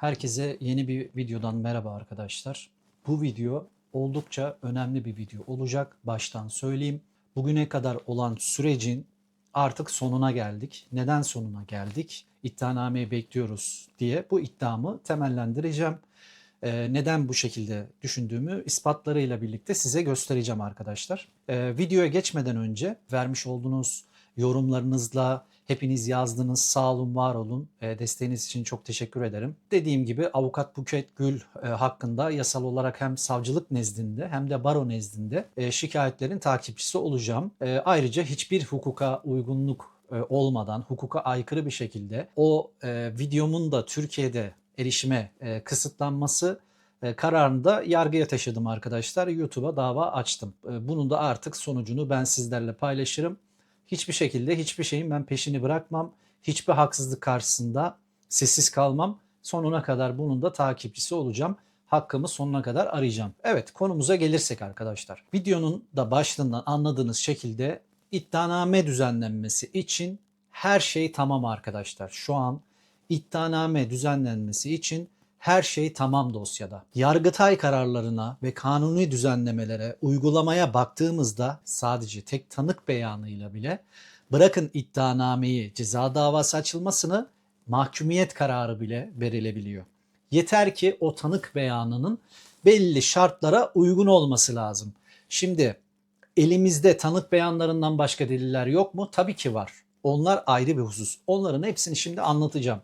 Herkese yeni bir videodan merhaba arkadaşlar. Bu video oldukça önemli bir video olacak. Baştan söyleyeyim. Bugüne kadar olan sürecin artık sonuna geldik. Neden sonuna geldik? İddianameyi bekliyoruz diye bu iddiamı temellendireceğim. Ee, neden bu şekilde düşündüğümü ispatlarıyla birlikte size göstereceğim arkadaşlar. Ee, videoya geçmeden önce vermiş olduğunuz yorumlarınızla hepiniz yazdınız. Sağ olun, var olun. Ee, desteğiniz için çok teşekkür ederim. Dediğim gibi avukat Buket Gül e, hakkında yasal olarak hem savcılık nezdinde hem de baro nezdinde e, şikayetlerin takipçisi olacağım. E, ayrıca hiçbir hukuka uygunluk e, olmadan hukuka aykırı bir şekilde o e, videomun da Türkiye'de erişime e, kısıtlanması e, kararını da yargıya taşıdım arkadaşlar. YouTube'a dava açtım. E, bunun da artık sonucunu ben sizlerle paylaşırım. Hiçbir şekilde hiçbir şeyin ben peşini bırakmam. Hiçbir haksızlık karşısında sessiz kalmam. Sonuna kadar bunun da takipçisi olacağım. Hakkımı sonuna kadar arayacağım. Evet konumuza gelirsek arkadaşlar. Videonun da başlığından anladığınız şekilde iddianame düzenlenmesi için her şey tamam arkadaşlar. Şu an iddianame düzenlenmesi için her şey tamam dosyada. Yargıtay kararlarına ve kanuni düzenlemelere, uygulamaya baktığımızda sadece tek tanık beyanıyla bile bırakın iddianameyi, ceza davası açılmasını mahkumiyet kararı bile verilebiliyor. Yeter ki o tanık beyanının belli şartlara uygun olması lazım. Şimdi elimizde tanık beyanlarından başka deliller yok mu? Tabii ki var. Onlar ayrı bir husus. Onların hepsini şimdi anlatacağım.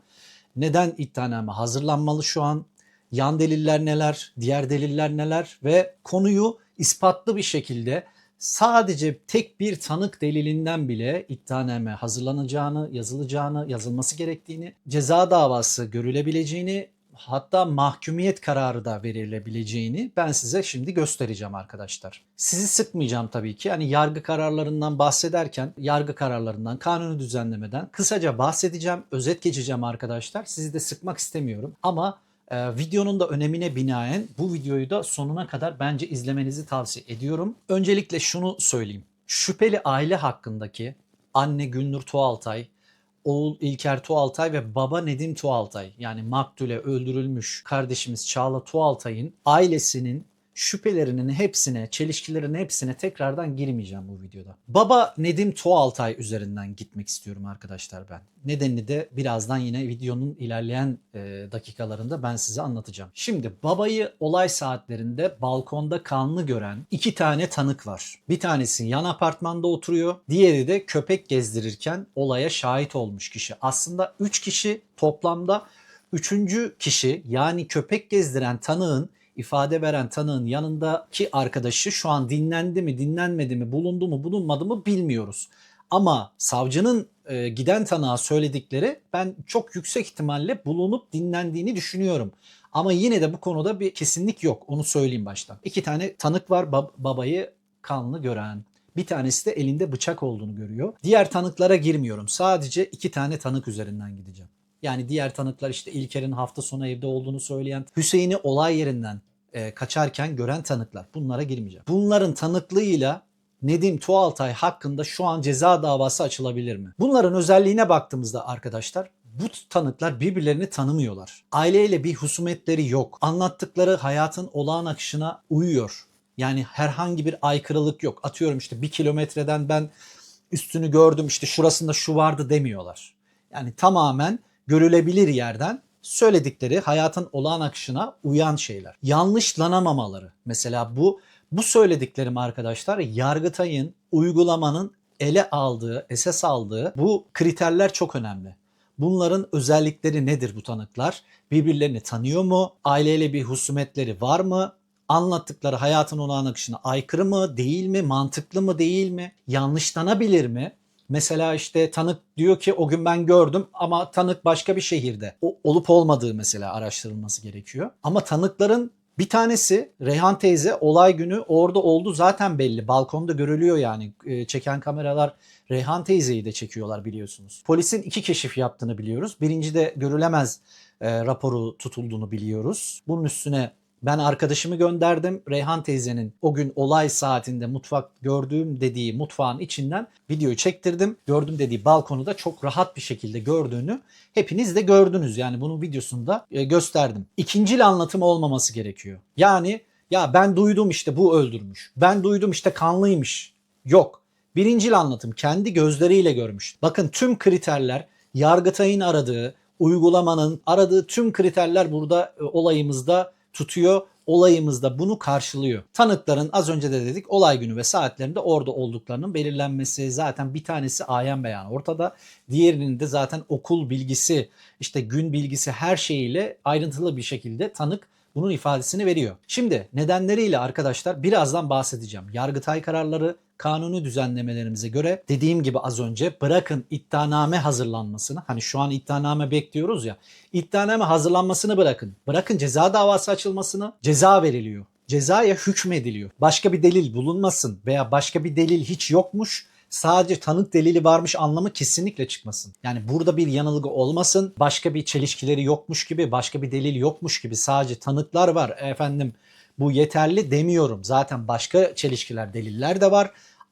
Neden iddianame hazırlanmalı şu an? Yan deliller neler? Diğer deliller neler? Ve konuyu ispatlı bir şekilde sadece tek bir tanık delilinden bile iddianame hazırlanacağını, yazılacağını, yazılması gerektiğini, ceza davası görülebileceğini, hatta mahkumiyet kararı da verilebileceğini ben size şimdi göstereceğim arkadaşlar. Sizi sıkmayacağım tabii ki. Hani yargı kararlarından bahsederken yargı kararlarından, kanuni düzenlemeden kısaca bahsedeceğim, özet geçeceğim arkadaşlar. Sizi de sıkmak istemiyorum ama e, videonun da önemine binaen bu videoyu da sonuna kadar bence izlemenizi tavsiye ediyorum. Öncelikle şunu söyleyeyim. Şüpheli aile hakkındaki anne Gülnur Tuğaltay, oğul İlker Tuğaltay ve baba Nedim Tuğaltay yani maktule öldürülmüş kardeşimiz Çağla Tuğaltay'ın ailesinin şüphelerinin hepsine, çelişkilerin hepsine tekrardan girmeyeceğim bu videoda. Baba Nedim Tuğaltay üzerinden gitmek istiyorum arkadaşlar ben. Nedenini de birazdan yine videonun ilerleyen e, dakikalarında ben size anlatacağım. Şimdi babayı olay saatlerinde balkonda kanlı gören iki tane tanık var. Bir tanesi yan apartmanda oturuyor. Diğeri de köpek gezdirirken olaya şahit olmuş kişi. Aslında üç kişi toplamda üçüncü kişi yani köpek gezdiren tanığın ifade veren tanığın yanındaki arkadaşı şu an dinlendi mi, dinlenmedi mi, bulundu mu, bulunmadı mı bilmiyoruz. Ama savcının e, giden tanığa söyledikleri ben çok yüksek ihtimalle bulunup dinlendiğini düşünüyorum. Ama yine de bu konuda bir kesinlik yok. Onu söyleyeyim baştan. İki tane tanık var bab- babayı kanlı gören. Bir tanesi de elinde bıçak olduğunu görüyor. Diğer tanıklara girmiyorum. Sadece iki tane tanık üzerinden gideceğim. Yani diğer tanıklar işte İlker'in hafta sonu evde olduğunu söyleyen, Hüseyin'i olay yerinden e, kaçarken gören tanıklar. Bunlara girmeyeceğim. Bunların tanıklığıyla Nedim Tuğaltay hakkında şu an ceza davası açılabilir mi? Bunların özelliğine baktığımızda arkadaşlar bu tanıklar birbirlerini tanımıyorlar. Aileyle bir husumetleri yok. Anlattıkları hayatın olağan akışına uyuyor. Yani herhangi bir aykırılık yok. Atıyorum işte bir kilometreden ben üstünü gördüm işte şurasında şu vardı demiyorlar. Yani tamamen görülebilir yerden söyledikleri hayatın olağan akışına uyan şeyler. Yanlışlanamamaları. Mesela bu bu söylediklerim arkadaşlar Yargıtay'ın uygulamanın ele aldığı, esas aldığı bu kriterler çok önemli. Bunların özellikleri nedir bu tanıklar? Birbirlerini tanıyor mu? Aileyle bir husumetleri var mı? Anlattıkları hayatın olağan akışına aykırı mı, değil mi, mantıklı mı, değil mi? Yanlışlanabilir mi? Mesela işte tanık diyor ki o gün ben gördüm ama tanık başka bir şehirde. O olup olmadığı mesela araştırılması gerekiyor. Ama tanıkların bir tanesi Reyhan teyze olay günü orada oldu zaten belli. Balkonda görülüyor yani. E, çeken kameralar Reyhan teyzeyi de çekiyorlar biliyorsunuz. Polisin iki keşif yaptığını biliyoruz. Birinci de görülemez e, raporu tutulduğunu biliyoruz. Bunun üstüne Ben arkadaşımı gönderdim. Reyhan teyzenin o gün olay saatinde mutfak gördüğüm dediği mutfağın içinden videoyu çektirdim. Gördüm dediği balkonu da çok rahat bir şekilde gördüğünü hepiniz de gördünüz. Yani bunun videosunu da e, gösterdim. İkincil anlatım olmaması gerekiyor. Yani ya ben duydum işte bu öldürmüş. Ben duydum işte kanlıymış. Yok. Birincil anlatım kendi gözleriyle görmüş. Bakın tüm kriterler Yargıtay'ın aradığı, uygulamanın aradığı tüm kriterler burada e, olayımızda tutuyor. Olayımızda bunu karşılıyor. Tanıkların az önce de dedik olay günü ve saatlerinde orada olduklarının belirlenmesi zaten bir tanesi ayen beyan ortada. Diğerinin de zaten okul bilgisi, işte gün bilgisi her şeyiyle ayrıntılı bir şekilde tanık bunun ifadesini veriyor. Şimdi nedenleriyle arkadaşlar birazdan bahsedeceğim. Yargıtay kararları kanuni düzenlemelerimize göre dediğim gibi az önce bırakın iddianame hazırlanmasını hani şu an iddianame bekliyoruz ya iddianame hazırlanmasını bırakın. Bırakın ceza davası açılmasını ceza veriliyor. Cezaya hükmediliyor. Başka bir delil bulunmasın veya başka bir delil hiç yokmuş sadece tanık delili varmış anlamı kesinlikle çıkmasın. Yani burada bir yanılgı olmasın. Başka bir çelişkileri yokmuş gibi, başka bir delil yokmuş gibi sadece tanıklar var. Efendim bu yeterli demiyorum. Zaten başka çelişkiler, deliller de var.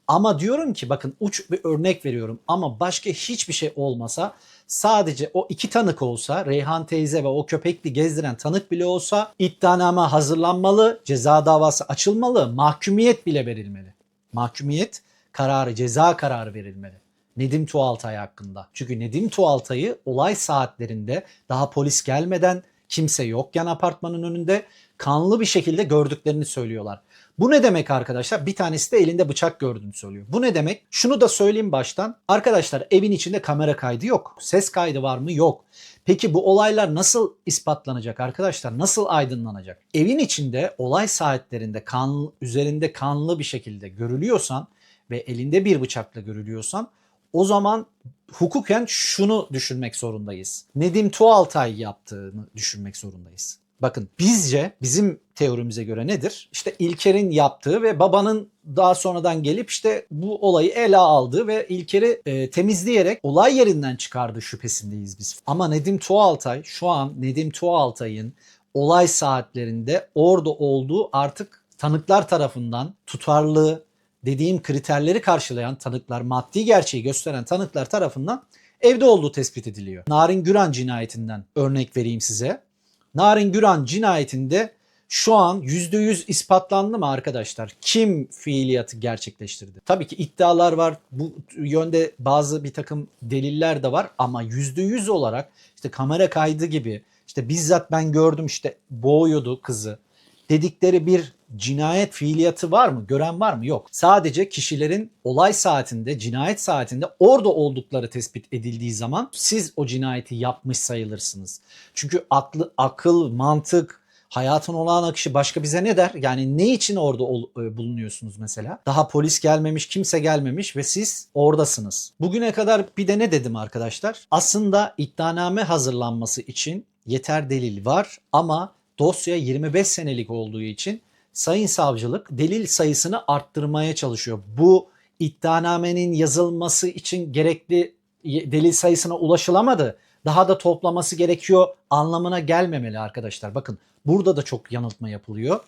Ama diyorum ki bakın uç bir örnek veriyorum ama başka hiçbir şey olmasa sadece o iki tanık olsa Reyhan teyze ve o köpekli gezdiren tanık bile olsa iddianame hazırlanmalı, ceza davası açılmalı, mahkumiyet bile verilmeli. Mahkumiyet kararı, ceza kararı verilmeli. Nedim Tuğaltay hakkında. Çünkü Nedim Tuğaltay'ı olay saatlerinde daha polis gelmeden kimse yokken apartmanın önünde kanlı bir şekilde gördüklerini söylüyorlar. Bu ne demek arkadaşlar? Bir tanesi de elinde bıçak gördüğünü söylüyor. Bu ne demek? Şunu da söyleyeyim baştan. Arkadaşlar evin içinde kamera kaydı yok. Ses kaydı var mı? Yok. Peki bu olaylar nasıl ispatlanacak arkadaşlar? Nasıl aydınlanacak? Evin içinde olay saatlerinde kan üzerinde kanlı bir şekilde görülüyorsan ve elinde bir bıçakla görülüyorsan o zaman hukuken şunu düşünmek zorundayız. Nedim Tuğaltay yaptığını düşünmek zorundayız. Bakın bizce bizim teorimize göre nedir? İşte İlker'in yaptığı ve babanın daha sonradan gelip işte bu olayı ele aldığı ve İlker'i e, temizleyerek olay yerinden çıkardığı şüphesindeyiz biz. Ama Nedim Tuğaltay şu an Nedim Tuğaltay'ın olay saatlerinde orada olduğu artık tanıklar tarafından tutarlı dediğim kriterleri karşılayan tanıklar, maddi gerçeği gösteren tanıklar tarafından evde olduğu tespit ediliyor. Narin Güran cinayetinden örnek vereyim size. Narin Güran cinayetinde şu an %100 ispatlandı mı arkadaşlar? Kim fiiliyatı gerçekleştirdi? Tabii ki iddialar var. Bu yönde bazı bir takım deliller de var ama %100 olarak işte kamera kaydı gibi işte bizzat ben gördüm işte boğuyordu kızı dedikleri bir cinayet fiiliyatı var mı? Gören var mı? Yok. Sadece kişilerin olay saatinde, cinayet saatinde orada oldukları tespit edildiği zaman siz o cinayeti yapmış sayılırsınız. Çünkü aklı, akıl, mantık, hayatın olağan akışı başka bize ne der? Yani ne için orada ol, e, bulunuyorsunuz mesela? Daha polis gelmemiş, kimse gelmemiş ve siz oradasınız. Bugüne kadar bir de ne dedim arkadaşlar? Aslında iddianame hazırlanması için yeter delil var ama dosya 25 senelik olduğu için Sayın Savcılık delil sayısını arttırmaya çalışıyor. Bu iddianamenin yazılması için gerekli delil sayısına ulaşılamadı. Daha da toplaması gerekiyor anlamına gelmemeli arkadaşlar. Bakın burada da çok yanıltma yapılıyor.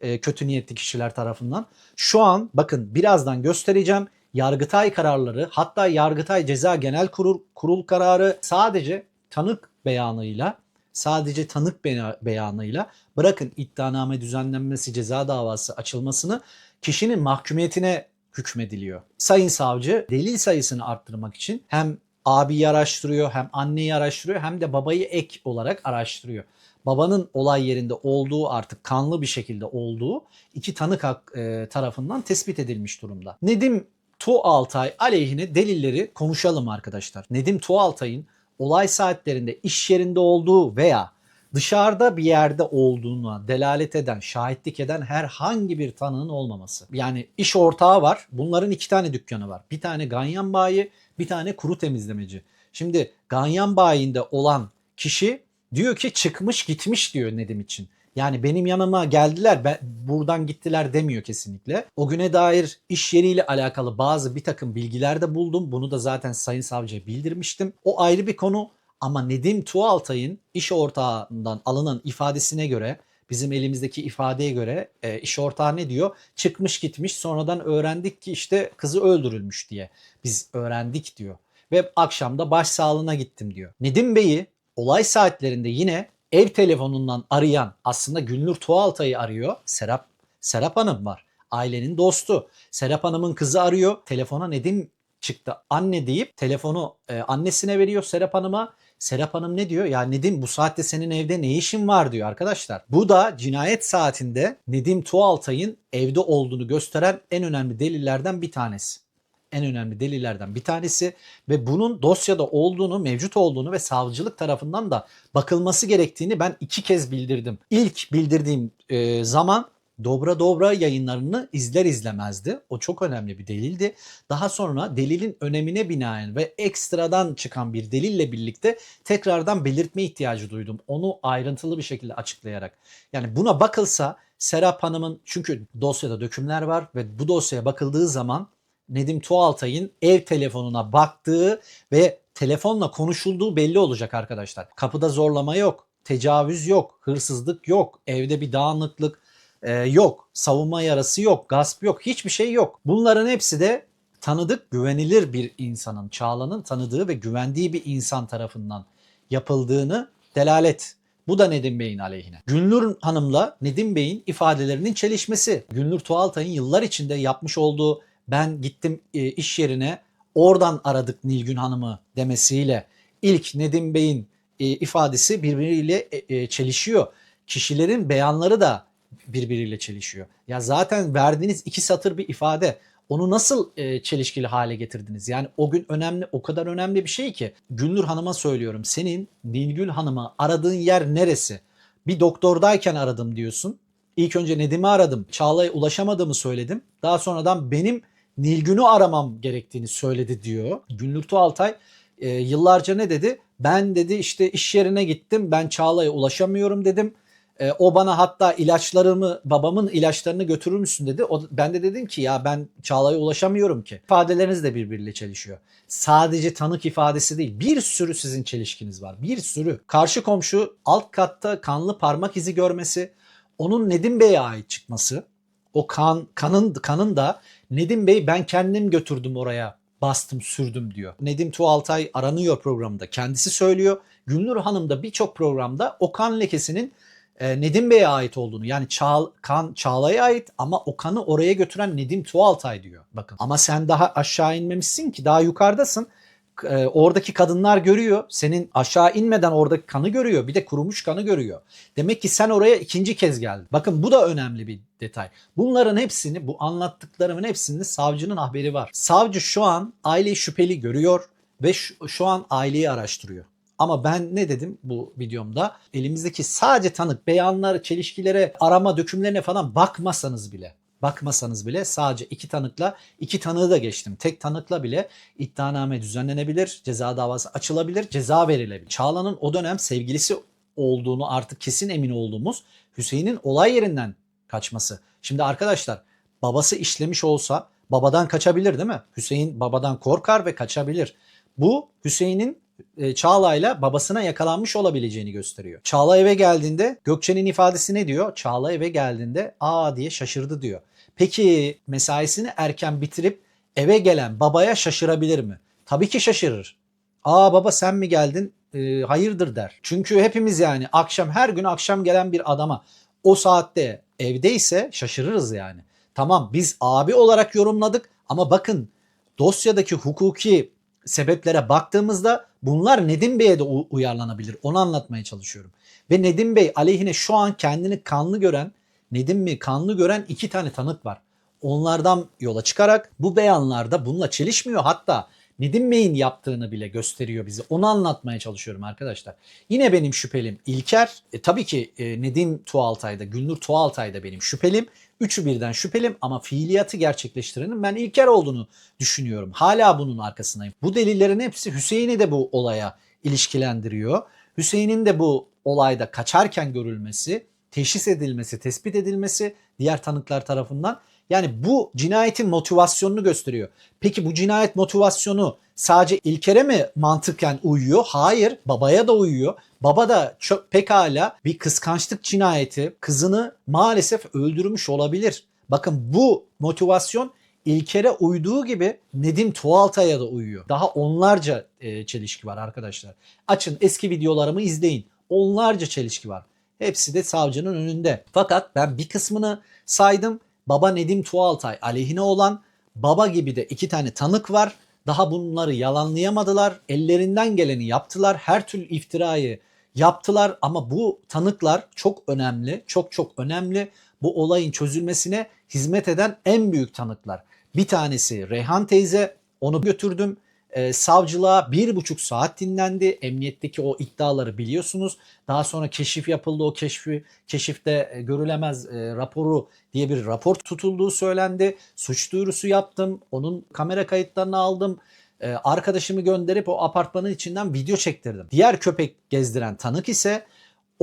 E, kötü niyetli kişiler tarafından. Şu an bakın birazdan göstereceğim. Yargıtay kararları hatta Yargıtay Ceza Genel Kurul, Kurul kararı sadece tanık beyanıyla sadece tanık beyanıyla bırakın iddianame düzenlenmesi ceza davası açılmasını kişinin mahkumiyetine hükmediliyor. Sayın savcı delil sayısını arttırmak için hem abiyi araştırıyor hem anneyi araştırıyor hem de babayı ek olarak araştırıyor. Babanın olay yerinde olduğu artık kanlı bir şekilde olduğu iki tanık e, tarafından tespit edilmiş durumda. Nedim Tuğaltay aleyhine delilleri konuşalım arkadaşlar. Nedim Tuğaltay'ın olay saatlerinde iş yerinde olduğu veya dışarıda bir yerde olduğuna delalet eden, şahitlik eden herhangi bir tanığın olmaması. Yani iş ortağı var. Bunların iki tane dükkanı var. Bir tane ganyan bayi, bir tane kuru temizlemeci. Şimdi ganyan bayinde olan kişi diyor ki çıkmış gitmiş diyor Nedim için. Yani benim yanıma geldiler ben, buradan gittiler demiyor kesinlikle. O güne dair iş yeriyle alakalı bazı bir takım bilgiler de buldum. Bunu da zaten Sayın Savcı'ya bildirmiştim. O ayrı bir konu ama Nedim Tuğaltay'ın iş ortağından alınan ifadesine göre bizim elimizdeki ifadeye göre e, iş ortağı ne diyor? Çıkmış gitmiş sonradan öğrendik ki işte kızı öldürülmüş diye. Biz öğrendik diyor. Ve akşam da başsağlığına gittim diyor. Nedim Bey'i olay saatlerinde yine ev telefonundan arayan aslında Gülnur Tuğaltay'ı arıyor. Serap Serap Hanım var. Ailenin dostu. Serap Hanım'ın kızı arıyor. Telefona Nedim çıktı anne deyip telefonu e, annesine veriyor Serap Hanım'a. Serap Hanım ne diyor? Ya Nedim bu saatte senin evde ne işin var diyor arkadaşlar. Bu da cinayet saatinde Nedim Tuğaltay'ın evde olduğunu gösteren en önemli delillerden bir tanesi. En önemli delillerden bir tanesi ve bunun dosyada olduğunu, mevcut olduğunu ve savcılık tarafından da bakılması gerektiğini ben iki kez bildirdim. İlk bildirdiğim e, zaman Dobra Dobra yayınlarını izler izlemezdi. O çok önemli bir delildi. Daha sonra delilin önemine binaen ve ekstradan çıkan bir delille birlikte tekrardan belirtme ihtiyacı duydum. Onu ayrıntılı bir şekilde açıklayarak. Yani buna bakılsa Serap Hanım'ın çünkü dosyada dökümler var ve bu dosyaya bakıldığı zaman Nedim Tuğaltay'ın ev telefonuna baktığı ve telefonla konuşulduğu belli olacak arkadaşlar. Kapıda zorlama yok, tecavüz yok, hırsızlık yok, evde bir dağınıklık e, yok, savunma yarası yok, gasp yok, hiçbir şey yok. Bunların hepsi de tanıdık, güvenilir bir insanın, Çağla'nın tanıdığı ve güvendiği bir insan tarafından yapıldığını delalet. Bu da Nedim Bey'in aleyhine. Gülnur Hanım'la Nedim Bey'in ifadelerinin çelişmesi. Gülnur Tuğaltay'ın yıllar içinde yapmış olduğu ben gittim e, iş yerine oradan aradık Nilgün Hanım'ı demesiyle ilk Nedim Bey'in e, ifadesi birbiriyle e, e, çelişiyor. Kişilerin beyanları da birbiriyle çelişiyor. Ya zaten verdiğiniz iki satır bir ifade onu nasıl e, çelişkili hale getirdiniz? Yani o gün önemli, o kadar önemli bir şey ki. Gülnur Hanım'a söylüyorum. Senin Nilgün Hanım'a aradığın yer neresi? Bir doktordayken aradım diyorsun. İlk önce Nedim'i aradım. Çağla'ya ulaşamadığımı söyledim. Daha sonradan benim Nilgün'ü aramam gerektiğini söyledi diyor. Gülnur Tuğaltay e, yıllarca ne dedi? Ben dedi işte iş yerine gittim. Ben Çağla'ya ulaşamıyorum dedim. E, o bana hatta ilaçlarımı, babamın ilaçlarını götürür müsün dedi. O, ben de dedim ki ya ben Çağla'ya ulaşamıyorum ki. İfadeleriniz de birbiriyle çelişiyor. Sadece tanık ifadesi değil. Bir sürü sizin çelişkiniz var. Bir sürü. Karşı komşu alt katta kanlı parmak izi görmesi, onun Nedim Bey'e ait çıkması, o kan kanın kanın da Nedim Bey ben kendim götürdüm oraya bastım sürdüm diyor. Nedim Tuğaltay aranıyor programda. Kendisi söylüyor. Gülnur Hanım da birçok programda o kan lekesinin e, Nedim Bey'e ait olduğunu yani Çağ, kan Çağla'ya ait ama o kanı oraya götüren Nedim Tuğaltay diyor. Bakın ama sen daha aşağı inmemişsin ki daha yukarıdasın. E, oradaki kadınlar görüyor. Senin aşağı inmeden oradaki kanı görüyor. Bir de kurumuş kanı görüyor. Demek ki sen oraya ikinci kez geldin. Bakın bu da önemli bir detay. Bunların hepsini bu anlattıklarımın hepsinde savcının haberi var. Savcı şu an aileyi şüpheli görüyor ve şu, şu an aileyi araştırıyor. Ama ben ne dedim bu videomda? Elimizdeki sadece tanık beyanlar, çelişkilere, arama dökümlerine falan bakmasanız bile bakmasanız bile sadece iki tanıkla iki tanığı da geçtim. Tek tanıkla bile iddianame düzenlenebilir, ceza davası açılabilir, ceza verilebilir. Çağla'nın o dönem sevgilisi olduğunu artık kesin emin olduğumuz Hüseyin'in olay yerinden kaçması. Şimdi arkadaşlar babası işlemiş olsa babadan kaçabilir değil mi? Hüseyin babadan korkar ve kaçabilir. Bu Hüseyin'in e, Çağla'yla babasına yakalanmış olabileceğini gösteriyor. Çağla eve geldiğinde Gökçe'nin ifadesi ne diyor? Çağla eve geldiğinde aa diye şaşırdı diyor. Peki mesaisini erken bitirip eve gelen babaya şaşırabilir mi? Tabii ki şaşırır. Aa baba sen mi geldin? Ee, hayırdır der. Çünkü hepimiz yani akşam her gün akşam gelen bir adama o saatte evdeyse şaşırırız yani. Tamam biz abi olarak yorumladık ama bakın dosyadaki hukuki sebeplere baktığımızda bunlar Nedim Bey'e de uyarlanabilir. Onu anlatmaya çalışıyorum. Ve Nedim Bey aleyhine şu an kendini kanlı gören, Nedim mi kanlı gören iki tane tanık var. Onlardan yola çıkarak bu beyanlarda bununla çelişmiyor. Hatta Nedim Bey'in yaptığını bile gösteriyor bize. Onu anlatmaya çalışıyorum arkadaşlar. Yine benim şüphelim İlker. E, tabii ki e, Nedim Tuğaltay'da, Gülnur Tuğaltay'da benim şüphelim. Üçü birden şüphelim ama fiiliyatı gerçekleştirenin ben İlker olduğunu düşünüyorum. Hala bunun arkasındayım. Bu delillerin hepsi Hüseyin'i de bu olaya ilişkilendiriyor. Hüseyin'in de bu olayda kaçarken görülmesi, teşhis edilmesi, tespit edilmesi diğer tanıklar tarafından yani bu cinayetin motivasyonunu gösteriyor. Peki bu cinayet motivasyonu sadece İlker'e mi mantıken uyuyor? Hayır, babaya da uyuyor. Baba da çok pekala bir kıskançlık cinayeti kızını maalesef öldürmüş olabilir. Bakın bu motivasyon İlker'e uyduğu gibi Nedim Tuğaltay'a da uyuyor. Daha onlarca e, çelişki var arkadaşlar. Açın eski videolarımı izleyin. Onlarca çelişki var. Hepsi de savcının önünde. Fakat ben bir kısmını saydım. Baba Nedim Tuğaltay aleyhine olan baba gibi de iki tane tanık var. Daha bunları yalanlayamadılar. Ellerinden geleni yaptılar. Her türlü iftirayı yaptılar ama bu tanıklar çok önemli. Çok çok önemli. Bu olayın çözülmesine hizmet eden en büyük tanıklar. Bir tanesi Reyhan teyze. Onu götürdüm. Ee, savcılığa bir buçuk saat dinlendi. Emniyetteki o iddiaları biliyorsunuz. Daha sonra keşif yapıldı. O keşfi, keşifte e, görülemez e, raporu diye bir rapor tutulduğu söylendi. Suç duyurusu yaptım. Onun kamera kayıtlarını aldım. Ee, arkadaşımı gönderip o apartmanın içinden video çektirdim. Diğer köpek gezdiren tanık ise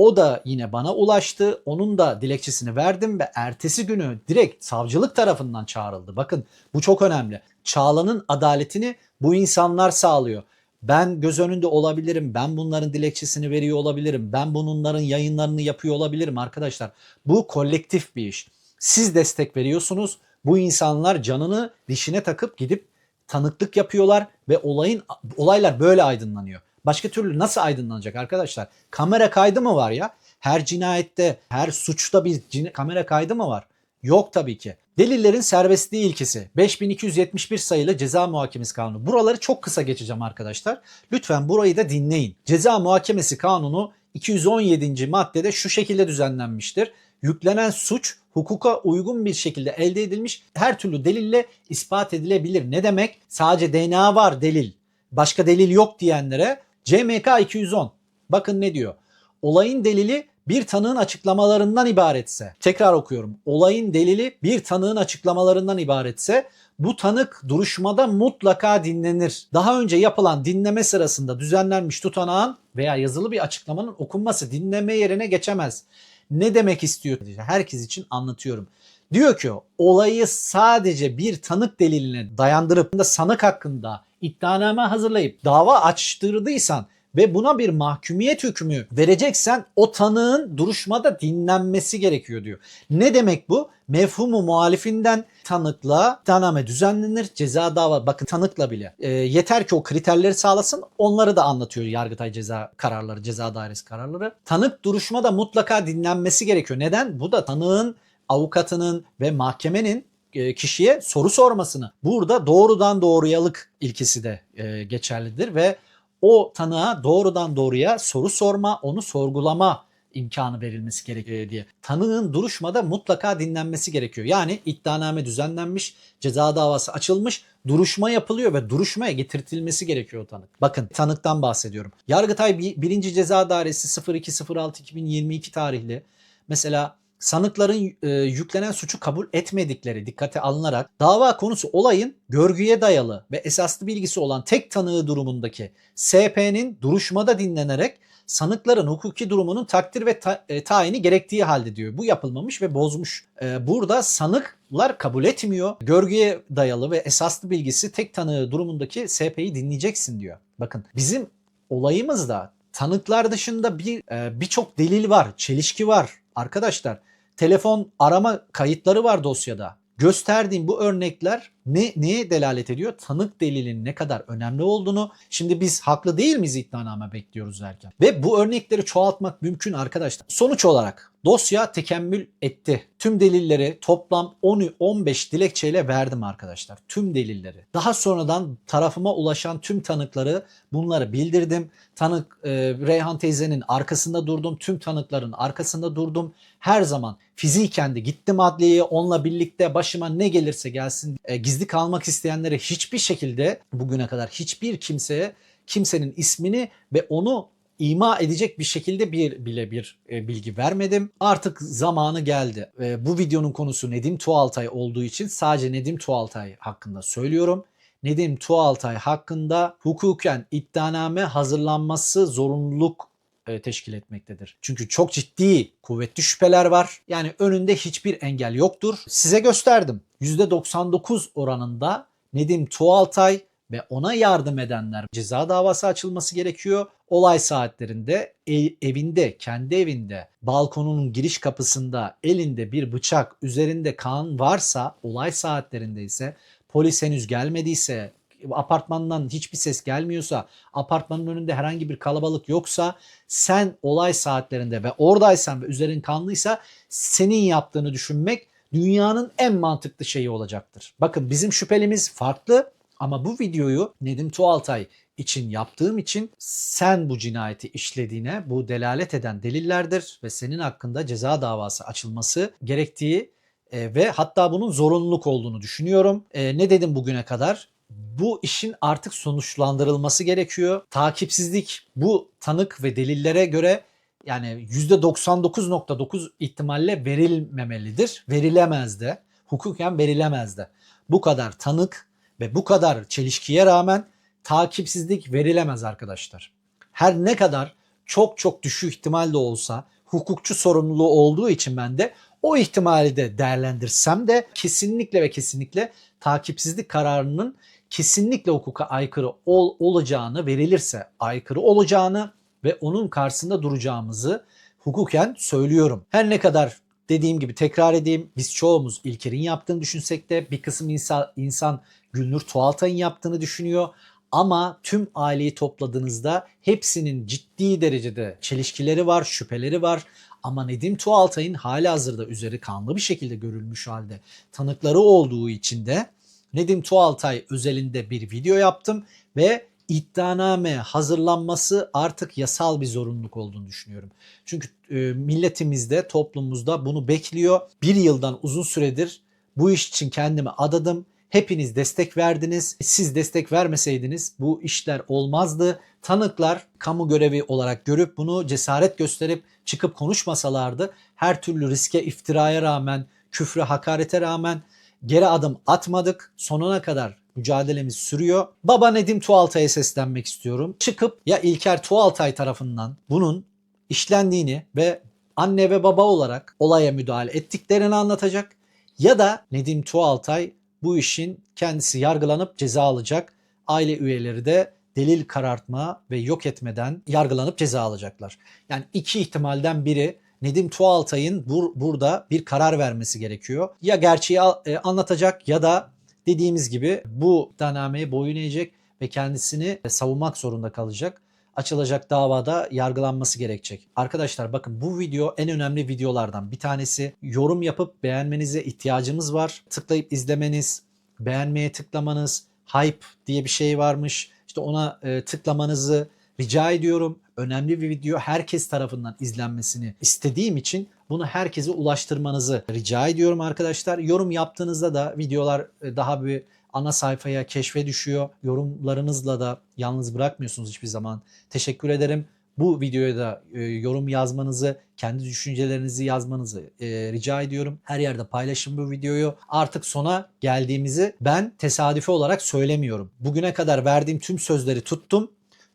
o da yine bana ulaştı. Onun da dilekçesini verdim ve ertesi günü direkt savcılık tarafından çağrıldı. Bakın bu çok önemli. Çağla'nın adaletini bu insanlar sağlıyor. Ben göz önünde olabilirim. Ben bunların dilekçesini veriyor olabilirim. Ben bunların yayınlarını yapıyor olabilirim arkadaşlar. Bu kolektif bir iş. Siz destek veriyorsunuz. Bu insanlar canını dişine takıp gidip tanıklık yapıyorlar ve olayın olaylar böyle aydınlanıyor. Başka türlü nasıl aydınlanacak arkadaşlar? Kamera kaydı mı var ya? Her cinayette, her suçta bir kamera kaydı mı var? Yok tabii ki. Delillerin serbestliği ilkesi 5271 sayılı ceza muhakemesi kanunu. Buraları çok kısa geçeceğim arkadaşlar. Lütfen burayı da dinleyin. Ceza muhakemesi kanunu 217. maddede şu şekilde düzenlenmiştir. Yüklenen suç hukuka uygun bir şekilde elde edilmiş her türlü delille ispat edilebilir. Ne demek? Sadece DNA var delil. Başka delil yok diyenlere CMK 210. Bakın ne diyor? Olayın delili bir tanığın açıklamalarından ibaretse, tekrar okuyorum. Olayın delili bir tanığın açıklamalarından ibaretse bu tanık duruşmada mutlaka dinlenir. Daha önce yapılan dinleme sırasında düzenlenmiş tutanağın veya yazılı bir açıklamanın okunması dinleme yerine geçemez. Ne demek istiyor? Herkes için anlatıyorum. Diyor ki olayı sadece bir tanık deliline dayandırıp da sanık hakkında iddianame hazırlayıp dava açtırdıysan ve buna bir mahkumiyet hükmü vereceksen o tanığın duruşmada dinlenmesi gerekiyor diyor. Ne demek bu? Mefhumu muhalifinden tanıkla iddianame düzenlenir. Ceza dava bakın tanıkla bile. E, yeter ki o kriterleri sağlasın. Onları da anlatıyor Yargıtay ceza kararları, ceza dairesi kararları. Tanık duruşmada mutlaka dinlenmesi gerekiyor. Neden? Bu da tanığın avukatının ve mahkemenin e, kişiye soru sormasını. Burada doğrudan doğruyalık ilkesi de e, geçerlidir ve o tanığa doğrudan doğruya soru sorma, onu sorgulama imkanı verilmesi gerekiyor diye. Tanığın duruşmada mutlaka dinlenmesi gerekiyor. Yani iddianame düzenlenmiş, ceza davası açılmış, duruşma yapılıyor ve duruşmaya getirtilmesi gerekiyor tanık. Bakın tanıktan bahsediyorum. Yargıtay 1. Ceza Dairesi 02.06.2022 tarihli mesela sanıkların e, yüklenen suçu kabul etmedikleri dikkate alınarak dava konusu olayın görgüye dayalı ve esaslı bilgisi olan tek tanığı durumundaki SP'nin duruşmada dinlenerek sanıkların hukuki durumunun takdir ve ta, e, tayini gerektiği halde diyor. Bu yapılmamış ve bozmuş. E, burada sanıklar kabul etmiyor. Görgüye dayalı ve esaslı bilgisi tek tanığı durumundaki SP'yi dinleyeceksin diyor. Bakın bizim olayımızda tanıklar dışında bir e, birçok delil var, çelişki var. Arkadaşlar telefon arama kayıtları var dosyada. Gösterdiğim bu örnekler ne neye delalet ediyor? Tanık delilinin ne kadar önemli olduğunu. Şimdi biz haklı değil miyiz iddianame bekliyoruz derken? Ve bu örnekleri çoğaltmak mümkün arkadaşlar. Sonuç olarak dosya tekemmül etti. Tüm delilleri toplam 10-15 dilekçeyle verdim arkadaşlar. Tüm delilleri. Daha sonradan tarafıma ulaşan tüm tanıkları bunları bildirdim. Tanık e, Reyhan teyzenin arkasında durdum. Tüm tanıkların arkasında durdum. Her zaman fiziken de gittim adliyeye onunla birlikte başıma ne gelirse gelsin e, gizli kalmak isteyenlere hiçbir şekilde bugüne kadar hiçbir kimseye kimsenin ismini ve onu ima edecek bir şekilde bir bile bir e, bilgi vermedim. Artık zamanı geldi. E, bu videonun konusu Nedim Tuğaltay olduğu için sadece Nedim Tuğaltay hakkında söylüyorum. Nedim Tuğaltay hakkında hukuken iddianame hazırlanması zorunluluk teşkil etmektedir. Çünkü çok ciddi kuvvetli şüpheler var. Yani önünde hiçbir engel yoktur. Size gösterdim. %99 oranında Nedim Tuğaltay ve ona yardım edenler ceza davası açılması gerekiyor. Olay saatlerinde e- evinde, kendi evinde, balkonunun giriş kapısında elinde bir bıçak, üzerinde kan varsa, olay saatlerinde ise polis henüz gelmediyse, apartmandan hiçbir ses gelmiyorsa, apartmanın önünde herhangi bir kalabalık yoksa, sen olay saatlerinde ve oradaysan ve üzerin kanlıysa senin yaptığını düşünmek dünyanın en mantıklı şeyi olacaktır. Bakın bizim şüphelimiz farklı ama bu videoyu Nedim Tuğaltay için yaptığım için sen bu cinayeti işlediğine bu delalet eden delillerdir ve senin hakkında ceza davası açılması gerektiği e, ve hatta bunun zorunluluk olduğunu düşünüyorum. E, ne dedim bugüne kadar? Bu işin artık sonuçlandırılması gerekiyor. Takipsizlik bu tanık ve delillere göre yani %99.9 ihtimalle verilmemelidir. Verilemez de. Hukuken verilemez de. Bu kadar tanık ve bu kadar çelişkiye rağmen takipsizlik verilemez arkadaşlar. Her ne kadar çok çok düşük ihtimal de olsa hukukçu sorumluluğu olduğu için ben de o ihtimali de değerlendirsem de kesinlikle ve kesinlikle takipsizlik kararının kesinlikle hukuka aykırı ol, olacağını verilirse aykırı olacağını ve onun karşısında duracağımızı hukuken söylüyorum. Her ne kadar dediğim gibi tekrar edeyim biz çoğumuz İlker'in yaptığını düşünsek de bir kısım insan, insan Gülnur Tuğaltay'ın yaptığını düşünüyor. Ama tüm aileyi topladığınızda hepsinin ciddi derecede çelişkileri var, şüpheleri var. Ama Nedim Tuğaltay'ın hala hazırda üzeri kanlı bir şekilde görülmüş halde tanıkları olduğu için de Nedim Tuğaltay özelinde bir video yaptım ve iddianame hazırlanması artık yasal bir zorunluluk olduğunu düşünüyorum. Çünkü e, milletimizde, toplumumuzda bunu bekliyor. Bir yıldan uzun süredir bu iş için kendimi adadım. Hepiniz destek verdiniz. Siz destek vermeseydiniz bu işler olmazdı. Tanıklar kamu görevi olarak görüp bunu cesaret gösterip çıkıp konuşmasalardı her türlü riske, iftiraya rağmen, küfre, hakarete rağmen geri adım atmadık. Sonuna kadar mücadelemiz sürüyor. Baba Nedim Tuğaltay'a seslenmek istiyorum. Çıkıp ya İlker Tuğaltay tarafından bunun işlendiğini ve anne ve baba olarak olaya müdahale ettiklerini anlatacak ya da Nedim Tuğaltay bu işin kendisi yargılanıp ceza alacak. Aile üyeleri de delil karartma ve yok etmeden yargılanıp ceza alacaklar. Yani iki ihtimalden biri Nedim Tuğaltay'ın bur- burada bir karar vermesi gerekiyor. Ya gerçeği e, anlatacak ya da dediğimiz gibi bu iddianameye boyun eğecek ve kendisini savunmak zorunda kalacak. Açılacak davada yargılanması gerekecek. Arkadaşlar bakın bu video en önemli videolardan bir tanesi. Yorum yapıp beğenmenize ihtiyacımız var. Tıklayıp izlemeniz, beğenmeye tıklamanız, hype diye bir şey varmış. İşte ona e, tıklamanızı rica ediyorum. Önemli bir video herkes tarafından izlenmesini istediğim için bunu herkese ulaştırmanızı rica ediyorum arkadaşlar. Yorum yaptığınızda da videolar e, daha bir ana sayfaya keşfe düşüyor. Yorumlarınızla da yalnız bırakmıyorsunuz hiçbir zaman. Teşekkür ederim. Bu videoya da e, yorum yazmanızı, kendi düşüncelerinizi yazmanızı e, rica ediyorum. Her yerde paylaşın bu videoyu. Artık sona geldiğimizi ben tesadüfi olarak söylemiyorum. Bugüne kadar verdiğim tüm sözleri tuttum.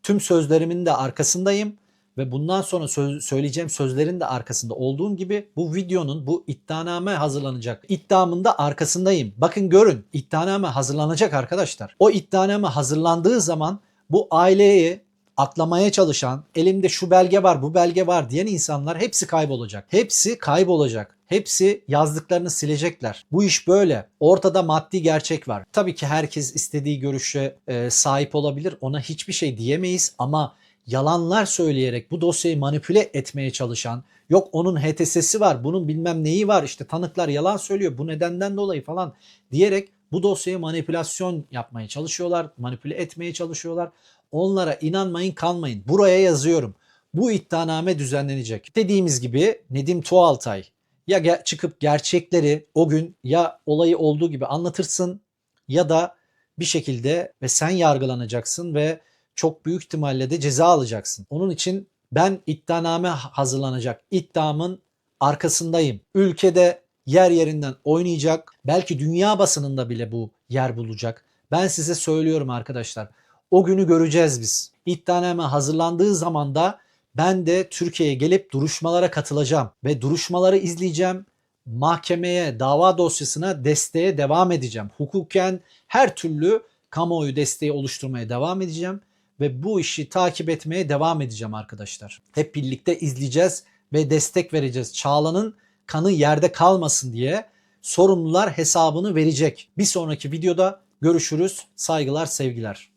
Tüm sözlerimin de arkasındayım ve bundan sonra söz, söyleyeceğim sözlerin de arkasında olduğum gibi bu videonun bu iddianame hazırlanacak iddiamın da arkasındayım. Bakın görün iddianame hazırlanacak arkadaşlar. O iddianame hazırlandığı zaman bu aileyi aklamaya çalışan, elimde şu belge var, bu belge var diyen insanlar hepsi kaybolacak. Hepsi kaybolacak. Hepsi yazdıklarını silecekler. Bu iş böyle. Ortada maddi gerçek var. Tabii ki herkes istediği görüşe e, sahip olabilir. Ona hiçbir şey diyemeyiz ama yalanlar söyleyerek bu dosyayı manipüle etmeye çalışan, yok onun HTS'si var, bunun bilmem neyi var, işte tanıklar yalan söylüyor bu nedenden dolayı falan diyerek bu dosyaya manipülasyon yapmaya çalışıyorlar, manipüle etmeye çalışıyorlar. Onlara inanmayın, kanmayın. Buraya yazıyorum. Bu iddianame düzenlenecek. Dediğimiz gibi Nedim Tuğaltay ya ge- çıkıp gerçekleri o gün ya olayı olduğu gibi anlatırsın ya da bir şekilde ve sen yargılanacaksın ve çok büyük ihtimalle de ceza alacaksın. Onun için ben iddianame hazırlanacak iddiamın arkasındayım. Ülkede yer yerinden oynayacak. Belki dünya basınında bile bu yer bulacak. Ben size söylüyorum arkadaşlar. O günü göreceğiz biz. İddianame hazırlandığı zaman da ben de Türkiye'ye gelip duruşmalara katılacağım ve duruşmaları izleyeceğim. Mahkemeye, dava dosyasına desteğe devam edeceğim. Hukuken her türlü kamuoyu desteği oluşturmaya devam edeceğim ve bu işi takip etmeye devam edeceğim arkadaşlar. Hep birlikte izleyeceğiz ve destek vereceğiz. Çağla'nın kanı yerde kalmasın diye sorumlular hesabını verecek. Bir sonraki videoda görüşürüz. Saygılar, sevgiler.